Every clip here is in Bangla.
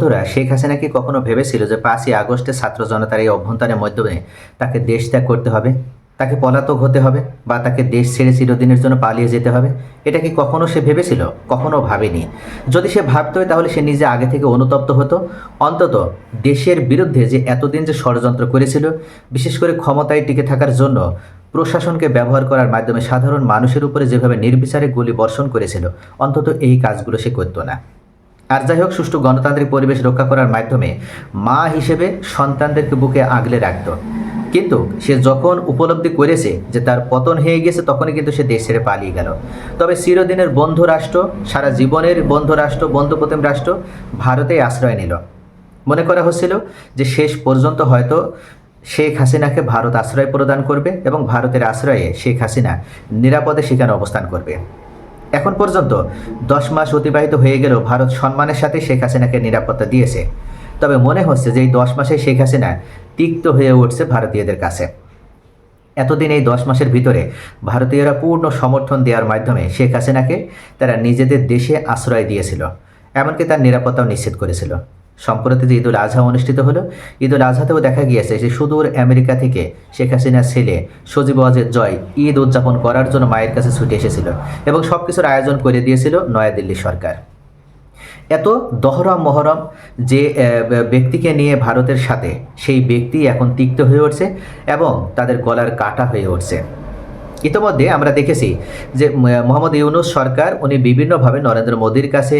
বন্ধুরা শেখ হাসিনা কি কখনো ভেবেছিল যে পাঁচই আগস্টে ছাত্র জনতার এই অভ্যন্তরের মাধ্যমে তাকে দেশ ত্যাগ করতে হবে? তাকে পলাতক হতে হবে বা তাকে দেশ ছেড়ে চিরদিনের জন্য পালিয়ে যেতে হবে? এটা কি কখনো সে ভেবেছিল? কখনো ভাবেনি। যদি সে ভাবতো, তাহলে সে নিজে আগে থেকে অনুতপ্ত হতো। অন্তত দেশের বিরুদ্ধে যে এতদিন যে ষড়যন্ত্র করেছিল, বিশেষ করে ক্ষমতায় টিকে থাকার জন্য প্রশাসনকে ব্যবহার করার মাধ্যমে সাধারণ মানুষের উপরে যেভাবে নির্বিচারে গুলি বর্ষণ করেছিল, অন্তত এই কাজগুলো সে করতো না। আর যাই হোক, সুষ্ঠু গণতান্ত্রিক পরিবেশ রক্ষা করার মাধ্যমে মা হিসেবে সন্তানদেরকে বুকে আগলে রাখত। কিন্তু সে যখন উপলব্ধি করেছে যে তার পতন হয়ে গেছে, তখনই কিন্তু সে দেশ ছেড়ে পালিয়ে গেল। তবে চিরদিনের বন্ধু রাষ্ট্র, সারা জীবনের বন্ধু রাষ্ট্র বন্ধুপ্রতিম রাষ্ট্র ভারতেই আশ্রয় নিল। মনে করা হচ্ছিল যে শেষ পর্যন্ত হয়তো শেখ হাসিনাকে ভারত আশ্রয় প্রদান করবে এবং ভারতের আশ্রয়ে শেখ হাসিনা নিরাপদে সেখানে অবস্থান করবে। এখন পর্যন্ত দশ মাস অতিবাহিত হয়ে গেলেও ভারত সম্মানের সাথে শেখ হাসিনাকে নিরাপত্তা দিয়েছে। তবে মনে হচ্ছে যে এই দশ মাসে শেখ হাসিনা তিক্ত হয়ে উঠছে ভারতীয়দের কাছে। এতদিন এই দশ মাসের ভিতরে ভারতীয়রা পূর্ণ সমর্থন দেওয়ার মাধ্যমে শেখ হাসিনাকে তারা নিজেদের দেশে আশ্রয় দিয়েছিল, এমনকি তার নিরাপত্তাও নিশ্চিত করেছিল। সম্প্রতি যে ঈদুল আজহা অনুষ্ঠিত হলো, ঈদুল আজহাতেও দেখা গিয়েছে যে সুদূর আমেরিকা থেকে শেখ হাসিনার ছেলে সজীব ওয়াজেদ জয় ঈদ উদযাপন করার জন্য মায়ের কাছে ছুটে এসেছিল এবং সব কিছুর আয়োজন করে দিয়েছিল নয়াদিল্লি সরকার। এত দহরম মহরম যে ব্যক্তিকে নিয়ে ভারতের সাথে সেই ব্যক্তি এখন তিক্ত হয়ে উঠছে এবং তাদের গলার কাটা হয়ে উঠছে। ইতোমধ্যে আমরা দেখেছি যে মোহাম্মদ ইউনুস সরকার উনি বিভিন্নভাবে নরেন্দ্র মোদীর কাছে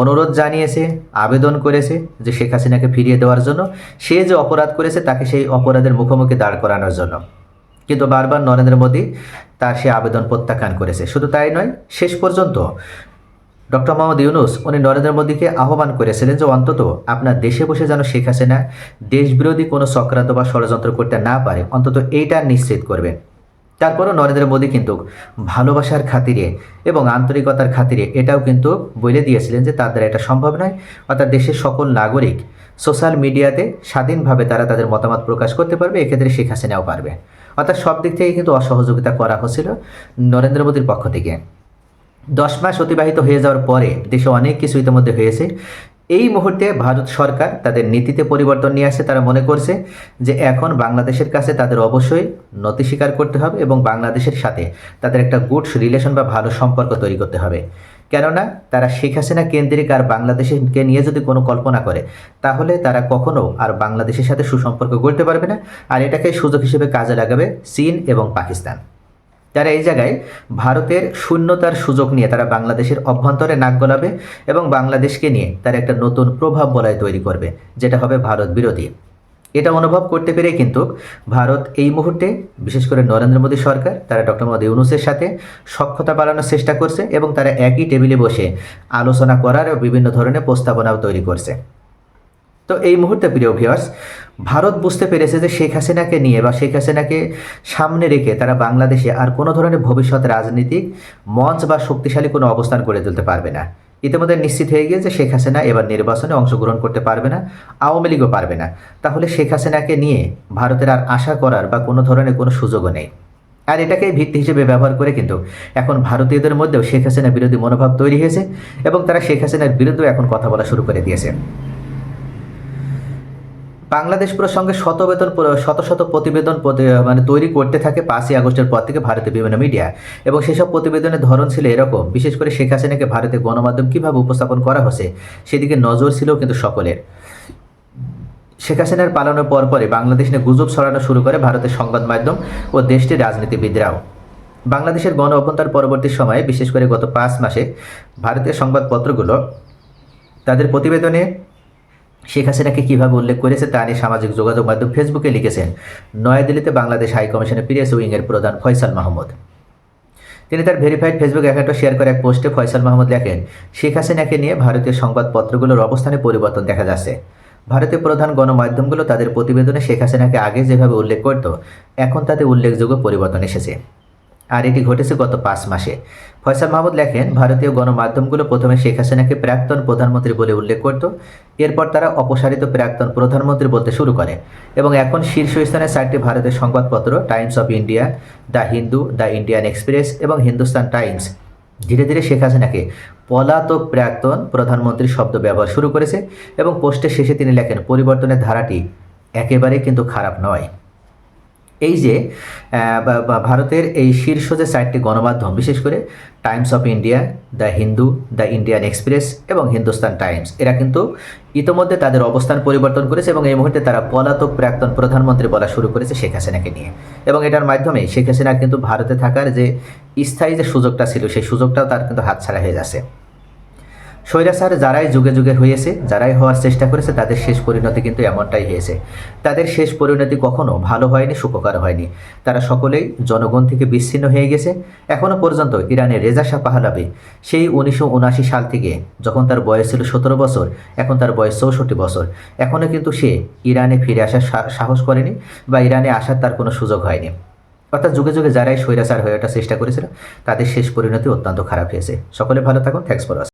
অনুরোধ জানিয়েছে, আবেদন করেছে যে শেখ হাসিনাকে ফিরিয়ে দেওয়ার জন্য। সে যে অপরাধ করেছে তাকে সেই অপরাধের মুখোমুখি দাঁড় করানোর জন্য। কিন্তু বারবার নরেন্দ্র মোদী তার সে আবেদন প্রত্যাখ্যান করেছে। শুধু তাই নয়, শেষ পর্যন্ত ডক্টর মোহাম্মদ ইউনুস উনি নরেন্দ্র মোদীকে আহ্বান করেছিলেন যে, অন্তত আপনার দেশে বসে যেন শেখ হাসিনা দেশবিরোধী কোনো চক্রান্ত বা ষড়যন্ত্র করতে না পারে। অন্তত এইটা নিশ্চিত করবেন। তারপরও নরেন্দ্র মোদী কিন্তু ভালোবাসার খাতিরে এবং আন্তরিকতার খাতিরে এটাও কিন্তু বলে দিয়েছিলেন যে তার দ্বারা এটা সম্ভব নয়। অর্থাৎ দেশের সকল নাগরিক সোশ্যাল মিডিয়াতে স্বাধীনভাবে তারা তাদের মতামত প্রকাশ করতে পারবে, এক্ষেত্রে শেখ হাসিনাও পারবে। অর্থাৎ সব দিক থেকে কিন্তু অসহযোগিতা করা হচ্ছিল নরেন্দ্র মোদীর পক্ষ থেকে। দশ মাস অতিবাহিত হয়ে যাওয়ার পরে দেশে অনেক কিছু ইতিমধ্যে হয়েছে। এই মুহূর্তে ভারত সরকার তাদের নীতিতে পরিবর্তন নিয়ে আসে তারা মনে করছে যে এখন বাংলাদেশের কাছে তাদের অবশ্যই নতি স্বীকার করতে হবে এবং বাংলাদেশের সাথে তাদের একটা গুডস রিলেশন বা ভালো সম্পর্ক তৈরি করতে হবে। কেননা তারা শেখ হাসিনা কেন্দ্রিক আর বাংলাদেশকে নিয়ে যদি কোনো কল্পনা করে, তাহলে তারা কখনো আর বাংলাদেশের সাথে সুসম্পর্ক গড়তে পারবে না। আর এটাকে সুযোগ হিসেবে কাজে লাগাবে চীন এবং পাকিস্তান। তারা এই জায়গায় ভারতের শূন্যতার সুযোগ নিয়ে তারা বাংলাদেশের অভ্যন্তরে নাক গলাবে এবং বাংলাদেশকে নিয়ে তারা একটা নতুন প্রভাব বলয় তৈরি করবে, যেটা হবে ভারত বিরোধী। এটা অনুভব করতে পেরে কিন্তু ভারত এই মুহূর্তে, বিশেষ করে নরেন্দ্র মোদী সরকার, তারা ডক্টর মোদী ইউনুসের সাথে সক্ষতা বাড়ানোর চেষ্টা করছে এবং তারা একই টেবিলে বসে আলোচনা করার বিভিন্ন ধরনের প্রস্তাবনাও তৈরি করছে। তো এই মুহূর্তে প্রিয় ভিউয়ার্স ভারত বুঝতে পেরেছে যে শেখ হাসিনাকে নিয়ে বা শেখ হাসিনাকে সামনে রেখে তারা বাংলাদেশে আর কোনো ধরনের ভবিষ্যৎ রাজনীতিক মঞ্চ বা শক্তিশালী কোনো অবস্থান করে তুলতে পারবে না। ইতিমধ্যে নিশ্চিত হয়ে গিয়েছে শেখ হাসিনা এবার নির্বাচনে অংশগ্রহণ করতে পারবে না, আওয়ামী লীগও পারবে না। তাহলে শেখ হাসিনাকে নিয়ে ভারতের আর আশা করার বা কোনো ধরনের কোনো সুযোগও নেই। আর এটাকে ভিত্তি হিসেবে ব্যবহার করে কিন্তু এখন ভারতীয়দের মধ্যেও শেখ হাসিনা বিরোধী মনোভাব তৈরি হয়েছে এবং তারা শেখ হাসিনার বিরুদ্ধেও এখন কথা বলা শুরু করে দিয়েছে। বাংলাদেশ প্রসঙ্গে শত বেতন শত শত প্রতিবেদন প্রতি- মানে তৈরি করতে থাকে পাঁচই আগস্টের পর থেকে ভারতের বিভিন্ন মিডিয়া এবং সেসব প্রতিবেদনের ধরন ছিল এরকম, বিশেষ করে শেখ হাসিনাকে ভারতের গণমাধ্যম কীভাবে উপস্থাপন করা হচ্ছে সেদিকে নজর ছিল কিন্তু সকলের। শেখ হাসিনার পালানোর পর পরে বাংলাদেশ নিয়ে গুজব ছড়ানো শুরু করে ভারতের সংবাদ মাধ্যম ও দেশটির রাজনীতিবিদরাও। বাংলাদেশের গণ অভ্যন্তর পরবর্তী সময়ে, বিশেষ করে গত পাঁচ মাসে, ভারতীয় সংবাদপত্রগুলো তাদের প্রতিবেদনে শেখ হাসিনাকে কীভাবে উল্লেখ করেছে তা নিয়ে সামাজিক যোগাযোগ মাধ্যম ফেসবুকে লিখেছেন, নয়াদিল্লিতে বাংলাদেশ হাই কমিশনের প্রিয়াস উইংয়ের প্রধান ফয়সাল মাহমুদ। তিনি তার ভেরিফাইড ফেসবুক অ্যাকাউন্টে শেয়ার করে এক পোস্টে ফয়সাল মাহমুদ লেখেন, শেখ হাসিনাকে নিয়ে ভারতীয় সংবাদপত্রগুলোর অবস্থানে পরিবর্তন দেখা যাচ্ছে। ভারতীয় প্রধান গণমাধ্যমগুলো তাদের প্রতিবেদনে শেখ হাসিনাকে আগে যেভাবে উল্লেখ করত, এখন তাতে উল্লেখযোগ্য পরিবর্তন এসেছে। আর এটি ঘটেছে গত পাঁচ মাসে। ফয়সাল মাহমুদ লেখেন, ভারতীয় গণমাধ্যমগুলো প্রথমে শেখ হাসিনাকে প্রাক্তন প্রধানমন্ত্রী বলে উল্লেখ করত, এরপর তারা অপসারিত প্রাক্তন প্রধানমন্ত্রী বলতে শুরু করে এবং এখন শীর্ষস্থানে চারটি ভারতের সংবাদপত্র, Times of India, the Hindu, the Indian Express এবং হিন্দুস্তান টাইমস। ধীরে ধীরে শেখ হাসিনাকে পলাতক প্রাক্তন প্রধানমন্ত্রীর শব্দ ব্যবহার শুরু করেছে এবং পোস্টের শেষে তিনি লেখেন, পরিবর্তনের ধারাটি একেবারে কিন্তু খারাপ নয়। এই যে ভারতের এই শীর্ষ যে চারটি গণমাধ্যম, বিশেষ করে Times of India, the Hindu, the Indian Express এবং হিন্দুস্তান টাইমস, এরা কিন্তু ইতোমধ্যে তাদের অবস্থান পরিবর্তন করেছে এবং এই মুহূর্তে তারা পলাতক প্রাক্তন প্রধানমন্ত্রী বলা শুরু করেছে শেখ হাসিনাকে নিয়ে। এবং এটার মাধ্যমে শেখ হাসিনা কিন্তু ভারতে থাকার যে স্থায়ী যে সুযোগটা ছিল, সেই সুযোগটাও তার কিন্তু হাতছাড়া হয়ে যাচ্ছে। স্বৈরাচার যারাই যুগে যুগে হয়েছে, যারাই হওয়ার চেষ্টা করেছে, তাদের শেষ পরিণতি কিন্তু এমনটাই হয়েছে। তাদের শেষ পরিণতি কখনো ভালো হয়নি সুখকর হয়নি। তারা সকলেই জনগণ থেকে বিচ্ছিন্ন হয়ে গেছে। এখনও পর্যন্ত ইরানের রেজা শাহ পাহলাবি সেই উনিশশো উনআশি সাল থেকে যখন তার বয়স ছিল সতেরো বছর, এখন তার বয়স চৌষট্টি বছর। এখনও কিন্তু সে ইরানে ফিরে আসার সাহস করেনি বা ইরানে আসার তার কোনো সুযোগ হয়নি। অর্থাৎ যুগে যুগে যারাই স্বৈরাচার হয়ে ওঠার চেষ্টা করেছিল, তাদের শেষ পরিণতি অত্যন্ত খারাপ হয়েছে। সকলে ভালো থাকুন থ্যাংকস ফর